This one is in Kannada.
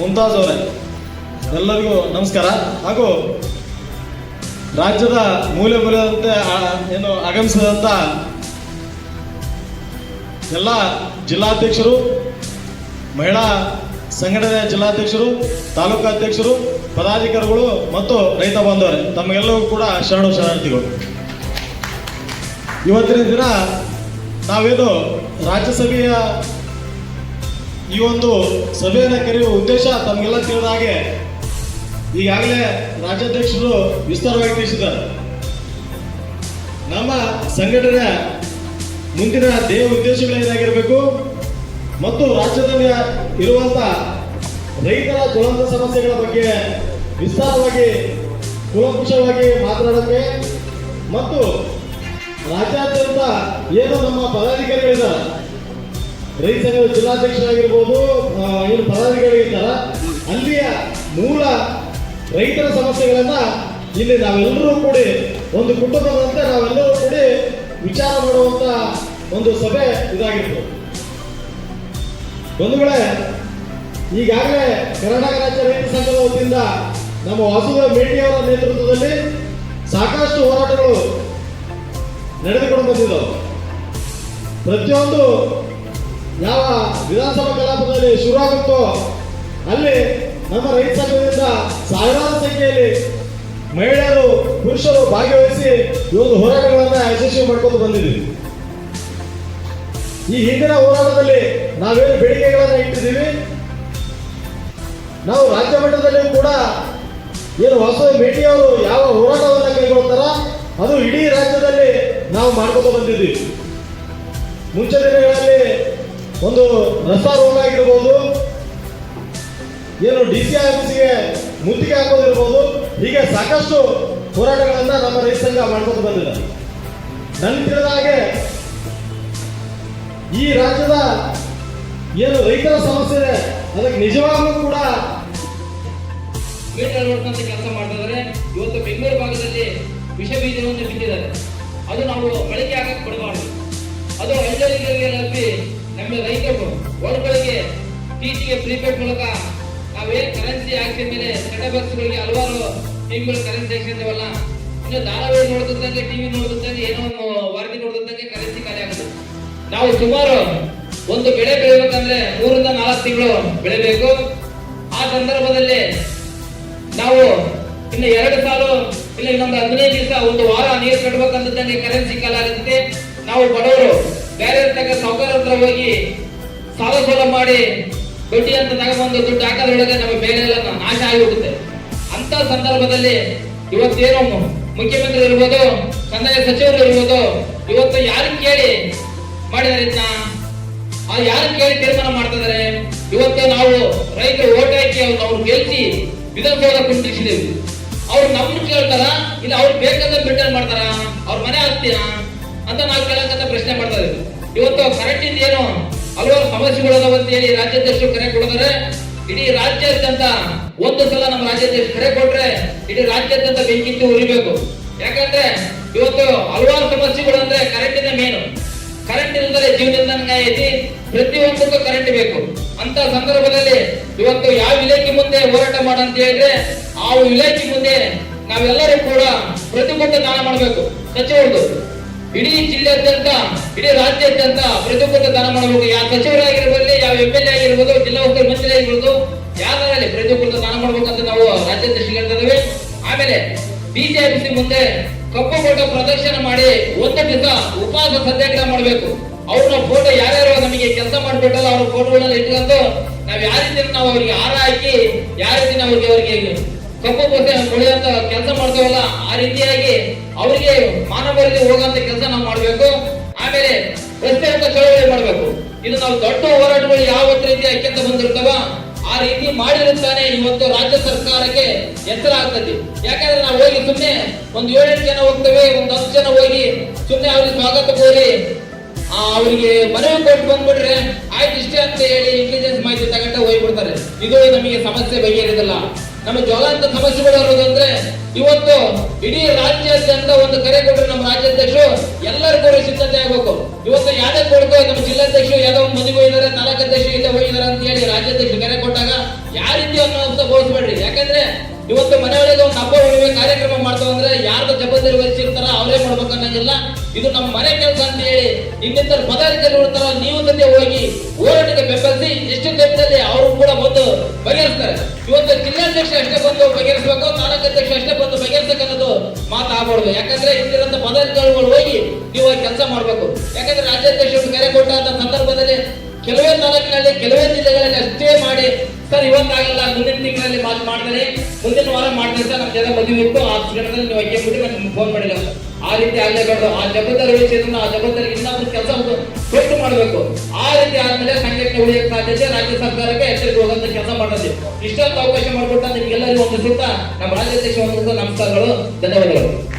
ಮುಮ್ತಾಜ್ ಅವರೇ ಎಲ್ಲರಿಗೂ ನಮಸ್ಕಾರ. ಹಾಗೂ ರಾಜ್ಯದ ಮೂಲೆ ಮೂಲೆಯಂತೆ ಏನು ಆಗಮಿಸಿದಂಥ ಎಲ್ಲ ಜಿಲ್ಲಾಧ್ಯಕ್ಷರು, ಮಹಿಳಾ ಸಂಘಟನೆಯ ಜಿಲ್ಲಾಧ್ಯಕ್ಷರು ತಾಲೂಕಾಧ್ಯಕ್ಷರು ಪದಾಧಿಕಾರಿಗಳು ಮತ್ತು ರೈತ ಬಾಂಧವರೇ, ತಮಗೆಲ್ಲರಿಗೂ ಕೂಡ ಶರಣು ಶರಣಾರ್ಥಿಗಳು. ಇವತ್ತಿನ ದಿನ ನಾವೇನು ರಾಜ್ಯಸಭೆಯ ಈ ಒಂದು ಸಭೆಯನ್ನು ಕರೆಯುವ ಉದ್ದೇಶ ತಮಗೆಲ್ಲ ತಿಳಿದ ಹಾಗೆ ಈಗಾಗಲೇ ರಾಜ್ಯಾಧ್ಯಕ್ಷರು ವಿಸ್ತಾರವಾಗಿ ತಿಳಿಸಿದ್ದಾರೆ. ನಮ್ಮ ಸಂಘಟನೆಯ ಮುಂದಿನ ದೇಹ ಉದ್ದೇಶಗಳೇನಾಗಿರಬೇಕು ಮತ್ತು ರಾಜ್ಯದಲ್ಲಿ ಇರುವಂತ ರೈತರ ಜ್ವಲಂತ ಸಮಸ್ಯೆಗಳ ಬಗ್ಗೆ ವಿಸ್ತಾರವಾಗಿ, ಕುಲಂಕುಷವಾಗಿ ಮಾತನಾಡೋಕ್ಕೆ ಮತ್ತು ರಾಜ್ಯಾದ್ಯಂತ ಏನು ನಮ್ಮ ಪದಾಧಿಕಾರಿಗಳಿದ್ದಾರೆ ರೈತ ಸಂಘದ ಜಿಲ್ಲಾಧ್ಯಕ್ಷರಾಗಿರ್ಬೋದು ಏನು ಏನು ಪದಾಧಿಕಾರಿಗಳಿದ್ದಾರ ಅಲ್ಲಿಯ ಮೂಲ ರೈತರ ಸಮಸ್ಯೆಗಳನ್ನ ಇಲ್ಲಿ ನಾವೆಲ್ಲರೂ ಕೂಡಿ ಒಂದು ಕುಟುಂಬದಂತೆ ನಾವೆಲ್ಲರೂ ಕೂಡಿ ವಿಚಾರ ಮಾಡುವಂತ ಒಂದು ಸಭೆ ಇದಾಗಿತ್ತು. ಬಂಧುಗಳೇ ಈಗಾಗಲೇ ಕರ್ನಾಟಕ ರಾಜ್ಯ ರೈತ ಸಂಘದ ವತಿಯಿಂದ ನಮ್ಮ ವಾಸುದೇವ ಮೇಟಿಯವರ ನೇತೃತ್ವದಲ್ಲಿ ಸಾಕಷ್ಟು ಹೋರಾಟಗಳು ನಡೆದುಕೊಂಡು ಬಂದಿದ್ದವು. ಪ್ರತಿಯೊಂದು ಯಾವ ವಿಧಾನಸಭಾ ಕಲಾಪದಲ್ಲಿ ಶುರುವಾಗುತ್ತೋ ಅಲ್ಲಿ ನಮ್ಮ ರೈತ ಸಂಘದಿಂದ ಸಾವಿರಾರು ಸಂಖ್ಯೆಯಲ್ಲಿ ಮಹಿಳೆಯರು, ಪುರುಷರು ಭಾಗವಹಿಸಿ ಈ ಒಂದು ಹೋರಾಟಗಳನ್ನ ಯಶಸ್ವಿ ಮಾಡ್ಕೊಂಡು ಬಂದಿದ್ದೀವಿ. ಈ ಹಿಂದಿನ ಹೋರಾಟದಲ್ಲಿ ನಾವೇನು ಬೇಡಿಕೆಗಳನ್ನ ಇಟ್ಟಿದ್ದೀವಿ? ನಾವು ರಾಜ್ಯ ಮಟ್ಟದಲ್ಲಿ ಕೂಡ ಏನು ಹೊಸ ಮೇಟಿಯವರು ಯಾವ ಹೋರಾಟವನ್ನು ಕೈಗೊಳ್ತಾರ, ಅದು ಇಡೀ ರಾಜ್ಯದಲ್ಲಿ ನಾವು ಮಾಡ್ಕೊಂಡು ಬಂದಿದ್ದೀವಿ. ಮುಂಚೆ ದಿನಗಳಲ್ಲಿ ಒಂದು ರಸ್ತಾ ಆಗಿರ್ಬೋದು, ಏನು ಡಿ ಸಿ ಆಫೀಸ್ಗೆ ಮುತ್ತಿಗೆ ಹಾಕೋದಿರ್ಬೋದು, ಹೀಗೆ ಸಾಕಷ್ಟು ಹೋರಾಟಗಳನ್ನ ನಮ್ಮ ರೈತ ಸಂಘ ಮಾಡ್ಕೊಂಡು ಬಂದಿದೆ. ನನ್ನ ತಿಳಿದ ಹಾಗೆ ಈ ರಾಜ್ಯದ ಏನು ರೈತರ ಸಮಸ್ಯೆ ಇದೆ, ಅದಕ್ಕೆ ನಿಜವಾಗ್ಲೂ ಕೂಡ ಕೆಲಸ ಮಾಡಿದ್ರೆ ಇವತ್ತು ಬೆಂಗಳೂರು ಭಾಗದಲ್ಲಿ ವಿಷ ಬೀಜವನ್ನು ಬಿಟ್ಟಿದ್ದಾರೆ ಅದು ನಾವು ಬಳಕೆ ಆಗಕ್ಕೆ ಕೊಡಬಾರ್ದು. ಅದು ಹಳ್ಳಿಗಳಿಗೆ ನಂಬಿ ನಮ್ಮ ರೈತರು ಹೊರಗಳಿಗೆ ಟಿಟಿಗೆ ಪ್ರೀಪೇಡ್ ಮೂಲಕ ನಾವೇ ಕರೆನ್ಸಿ ಹಾಕಿದ ಮೇಲೆ ಸೆಟ್ ಬಾಕ್ಸ್ಗಳಿಗೆ ಹಲವಾರು ಟೀಮ್ಗಳು ಕರೆನ್ಸಿ ಹಾಕ್ಸಿದ್ದೇವಲ್ಲ ಇನ್ನು ಧಾರಾವಾಹಿ ನೋಡ್ತಿದ್ದಂಗೆ ಟಿವಿ ನೋಡ್ತಿದ್ದಂಗೆ ಏನೋ ಒಂದು ವರದಿ ನೋಡ್ತಿದ್ದಂಗೆ ಕರೆನ್ಸಿ ಖಾಲಿ ಆಗುತ್ತೆ. ನಾವು ಸುಮಾರು ಒಂದು ಬೆಳೆ ಬೆಳಿಬೇಕಂದ್ರೆ ಮೂರಿಂದ ನಾಲ್ಕು ತಿಂಗಳು ಬೆಳಿಬೇಕು ಆ ಸಂದರ್ಭದಲ್ಲಿ ನಾವು ಇನ್ನು ಎರಡು ಸಾಲು ಇಲ್ಲ ಇನ್ನೊಂದು ಹದಿನೈದು ದಿವಸ, ಒಂದು ವಾರ ನೀರು ಕಟ್ಟಬೇಕಂತ ಕರೆನ್ಸಿ ಕಾಲ ಆಗುತ್ತೆ ನಾವು ಬಡವರು ಬೇರೆ ಇರ್ತಕ್ಕ ಸಾವುಕಾರ ಹತ್ರ ಹೋಗಿ ಸಾಲ ಸೋಲ ಮಾಡಿ ಬಡ್ಡಿ ಅಂತ ತಗೊಂಡು ದುಡ್ಡು ಹಾಕೋದ್ರೊಳಗೆ ನಮ್ಮ ಬೇರೆ ಎಲ್ಲ ನಾಶ ಆಗಿಬಿಡುತ್ತೆ. ಅಂತ ಸಂದರ್ಭದಲ್ಲಿ ಇವತ್ತೇನು ಮುಖ್ಯಮಂತ್ರಿ ಇರ್ಬೋದು, ಕಂದಾಯ ಸಚಿವರು ಇರ್ಬೋದು, ಇವತ್ತು ಯಾರು ಕೇಳಿ ಮಾಡಿದಾರೆ ಇದನ್ನ? ಯಾರು ಕೇಳಿ ತೀರ್ಮಾನ ಮಾಡ್ತಿದ್ದಾರೆ ಇವತ್ತು ನಾವು ರೈತರು ಓಟ್ ಹಾಕಿ ಅವ್ರು ಅವ್ರು ಗೆಲ್ಸಿ ವಿಧಾನಸೌಧ ಕುಂದಿಸಿದೇವೆ ಅವ್ರು ನಮ್ಮನ್ನು ಕೇಳ್ತಾರ? ಇಲ್ಲ ಅವ್ರು ಬೇಕಾದ್ರೆ ಬಿಟ್ಟನ್ ಮಾಡ್ತಾರ? ಅವ್ರ ಮನೆ ಹಾಕ್ತೀರಾ? ಅಂತ ನಾವು ಕೇಳಕ್ಕಂತ ಪ್ರಶ್ನೆ ಮಾಡ್ತಾ ಇದ್ದೀವಿ ಇವತ್ತು ಕರೆಂಟ್ ಇಂದ ಏನು ಹಲವಾರು ಅಂತ ಹೇಳಿ ರಾಜ್ಯಾಧ್ಯಕ್ಷರು ಕರೆ ಕೊಡಿದಾರೆ, ಇಡೀ ರಾಜ್ಯಾದ್ಯಂತ ಒಂದು ಸಲ ನಮ್ಮ ರಾಜ್ಯಾಧ್ಯಕ್ಷರು ಕರೆ ಕೊಟ್ರೆ ಇಡೀ ರಾಜ್ಯಾದ್ಯಂತ ಬೆಂಕಿತ್ತು ಉರಿಬೇಕು. ಯಾಕಂದ್ರೆ ಇವತ್ತು ಹಲವಾರು ಸಮಸ್ಯೆಗಳು ಅಂದ್ರೆ ಕರೆಂಟಿನ ಮೇನು. ಕರೆಂಟ್ ಇಲ್ಲದೆ ಜೀವನದಂಗ ಐತಿ, ಪ್ರತಿಯೊಂದಕ್ಕೂ ಕರೆಂಟ್ ಬೇಕು. ಅಂತ ಸಂದರ್ಭದಲ್ಲಿ ಇವತ್ತು ಯಾವ ಇಲಾಖೆ ಮುಂದೆ ಹೋರಾಟ ಮಾಡಂತ ಹೇಳಿದ್ರೆ, ಆ ಇಲಾಖೆ ಮುಂದೆ ನಾವೆಲ್ಲರೂ ಕೂಡ ಪ್ರತಿಭಟನೆ ದಾನ ಮಾಡಬೇಕು. ಸಚಿವರದು. ಇಡೀ ಜಿಲ್ಲೆಯಾದ್ಯಂತ, ಇಡೀ ರಾಜ್ಯಾದ್ಯಂತ ಪ್ರತಿಭಟನೆ ದಾನ ಮಾಡಬೇಕು. ಯಾವ ಸಚಿವರಾಗಿರ್ಬೋದು ಯಾವ ಎಂ ಎಲ್ ಎ ಆಗಿರ್ಬೋದು, ಜಿಲ್ಲಾ ಉಸ್ತುವಾರಿ ಮಂತ್ರಿ ಆಗಿರ್ಬೋದು ಯಾರಲ್ಲಿ ಪ್ರತಿಭಟನೆ ದಾನ ಮಾಡ್ಬೇಕಂತ ನಾವು ರಾಜ್ಯಾಧ್ಯಕ್ಷರಿಗೆ ಹೇಳ್ತಾ ಆಮೇಲೆ ಬಿಜೆಪಿ ಮುಂದೆ ಕಪ್ಪು ಫೋಟೋ ಪ್ರದರ್ಶನ ಮಾಡಿ ಒಂದು ದಿವಸ ಉಪವಾಸ ಸತ್ಯಾಗ್ರಹ ಮಾಡಬೇಕು. ಅವ್ರನ್ನ ಫೋಟೋ ಯಾರ್ಯಾರು ನಮಗೆ ಕೆಲಸ ಮಾಡ್ಬಿಟ್ಟಲ್ಲ ಅವ್ರ ಫೋಟೋಗಳನ್ನ ಇಟ್ಕೊಂಡು ನಾವು ಯಾವ ರೀತಿ ನಾವು ಅವ್ರಿಗೆ ಹಾರ ಹಾಕಿ, ಯಾವ ರೀತಿ ನಾವು ಅವ್ರಿಗೆ ಕಪ್ಪು ಬಸೆ ಮುಳಿಯಂತ ಕೆಲಸ ಮಾಡ್ತೇವಲ್ಲ ಆ ರೀತಿಯಾಗಿ ಅವರಿಗೆ ಮಾನವರಿಗೆ ಹೋಗಂತ ಕೆಲಸ ನಾವು ಮಾಡಬೇಕು. ಆಮೇಲೆ ರಸ್ತೆ ಅಂತ ಚಳವಳಿ ಮಾಡಬೇಕು. ಇದು ನಾವು ದೊಡ್ಡ ಹೋರಾಟಗಳು ಯಾವ ರೀತಿ ಅಕ್ಕಿಂತ ಬಂದಿರ್ತವ ಆ ರೀತಿ ಮಾಡಿರುತ್ತಾನೆ ಇವತ್ತು ರಾಜ್ಯ ಸರ್ಕಾರಕ್ಕೆ ಎತ್ತರ ಆಗ್ತದೆ. ಯಾಕಂದ್ರೆ ನಾವು ಹೋಗಿ ಸುಮ್ಮನೆ ಒಂದ್ ಏಳೆಂಟು ಜನ ಹೋಗ್ತೇವೆ ಒಂದು ಹತ್ತು ಜನ ಹೋಗಿ ಸುಮ್ಮನೆ ಅವ್ರಿಗೆ ಸ್ವಾಗತ ಕೋರಿ ಆ, ಅವರಿಗೆ ಮನವಿ ಕೊಟ್ಟು ಬಂದ್ಬಿಟ್ರೆ ಆಯ್ತು ಇಷ್ಟೇ ಅಂತ ಹೇಳಿ ಇಂಟೆಲಿಜೆನ್ಸ್ ಮಾಹಿತಿ ತಗೊಂಡು ಹೋಗ್ಬಿಡ್ತಾರೆ. ಇದು ನಮಗೆ ಸಮಸ್ಯೆ ಬಗೆಹರಿದಲ್ಲ ನಮ್ಮ ಜ್ವಲಂತ ಸಮಸ್ಯೆಗಳು ಇರೋದು ಅಂದ್ರೆ ಇವತ್ತು ಇಡೀ ರಾಜ್ಯಾದ್ಯಂತ ಒಂದು ಕರೆ ಕೊಟ್ಟರೆ ನಮ್ಮ ರಾಜ್ಯಾಧ್ಯಕ್ಷರು ಎಲ್ಲರಿಗೂ ಕೂಡ ಸಿದ್ಧತೆ ಆಗ್ಬೇಕು. ಇವತ್ತು ಯಾವ್ದೇ ಕೊಡ್ತು ನಮ್ಮ ಜಿಲ್ಲಾಧ್ಯಕ್ಷರು ಯಾವ್ದೋ ಒಂದು ಮದುವೆ ಹೋಗಿದ್ದಾರೆ, ತಾಲೂಕು ಅಧ್ಯಕ್ಷರು ಇಲ್ಲೇ ಹೋಗಿದ್ದಾರೆ ಅಂತ ಹೇಳಿ ರಾಜ್ಯಾಧ್ಯಕ್ಷರು ಕರೆ ಕೊಟ್ಟಾಗ ಯಾವ ರೀತಿ ಅನ್ನೋ ಬೋಧಿಸ್ಬೇಡ್ರಿ. ಯಾಕಂದ್ರೆ ಇವತ್ತು ಮನೆಯೊಳಗೆ ಒಂದು ಹಬ್ಬ, ಹುಣ್ಣಿಮೆ ಕಾರ್ಯಕ್ರಮ ಮಾಡ್ತಾವ ಅಂದ್ರೆ ಯಾರ್ದು ಜವಾಬ್ದಾರಿ ವಹಿಸಿರ್ತಾರ ಅವರೇ ಮಾಡ್ಬೇಕು ಅನ್ನಂಗಿಲ್ಲ. ಇದು ನಮ್ಮ ಮನೆ ಕೆಲಸ ಅಂತ ಹೇಳಿ ಇನ್ನಿತರ ಪದಾಧಿಕಾರಿಗಳು ನೀವು ತಂದೆ ಹೋಗಿ ಹೋರಾಟಕ್ಕೆ ಬೆಂಬಲಿಸಿ ಎಷ್ಟು ಇವತ್ತು ಜಿಲ್ಲಾಧ್ಯಕ್ಷ ಅಷ್ಟೇ ಬಂದು ಬಗೆಹರಿಸಬೇಕು, ತಾಲೂಕು ಅಧ್ಯಕ್ಷ ಅಷ್ಟೇ ಬಂದು ಬಗೆಹರಿಸಕ್ಕನ್ನೋದು ಮಾತಾಗಬಾರ್ದು ಯಾಕಂದ್ರೆ ಇಲ್ಲಿರಂತ ಪದಾಧಿಕಾರಿಗಳು ಹೋಗಿ ನೀವು ಕೆಲಸ ಮಾಡಬೇಕು. ಯಾಕಂದ್ರೆ ರಾಜ್ಯಾಧ್ಯಕ್ಷರು ಕರೆ ಕೊಟ್ಟಂತ ಸಂದರ್ಭದಲ್ಲಿ ಕೆಲವೇ ತಾಲೂಕಿನಲ್ಲಿ, ಕೆಲವೇ ಜಿಲ್ಲೆಗಳಲ್ಲಿ ಅಷ್ಟೇ ಮಾಡಿ, ಸರ್, ಇವತ್ತಾಗಲ್ಲ, ಮುಂದಿನ ತಿಂಗಳಲ್ಲಿ ಮಾತು ಮಾಡ್ತಾರೆ, ಮುಂದಿನ ವಾರ ಮಾಡ್ತಾರೆ ಸರ್ ನಮ್ಮ ಜನ ಮದುವೆ ಆ ಕ್ಷಣದಲ್ಲಿ ನೀವು ಅಕ್ಕಿ ಬಿಟ್ಟು ನಾನು ಫೋನ್ ಮಾಡಿಲ್ಲ. ಆ ರೀತಿ ಆಗಲೇಬಾರ್ದು. ಆ ಜಗತ್ತಲ್ಲಿ ವಹಿಸಿದ್ರು ಆ ಜಗತ್ತಲ್ಲಿ ಇನ್ನೊಂದು ಕೆಲಸ ಕೊಟ್ಟು ಮಾಡಬೇಕು. ಆ ರೀತಿ ಆದ್ಮೇಲೆ ಸಂಘಟನೆ ಉಳಿಯಕ್ಕೆ ಸಾಧ್ಯತೆ, ರಾಜ್ಯ ಸರ್ಕಾರಕ್ಕೆ ಎಚ್ಚರಿಕೆ ಹೋಗುವಂತ ಕೆಲಸ ಮಾಡೋದು ಇಷ್ಟೊಂದು ಅವಕಾಶ ಮಾಡಿಕೊಟ್ಟ ನಿಮ್ಗೆಲ್ಲರಿಗೂ ಒಂದು ಸುತ್ತ ನಮ್ಮ ರಾಜ್ಯಾಧ್ಯಕ್ಷ ನಮಸ್ಕಾರಗಳು ಧನ್ಯವಾದಗಳು.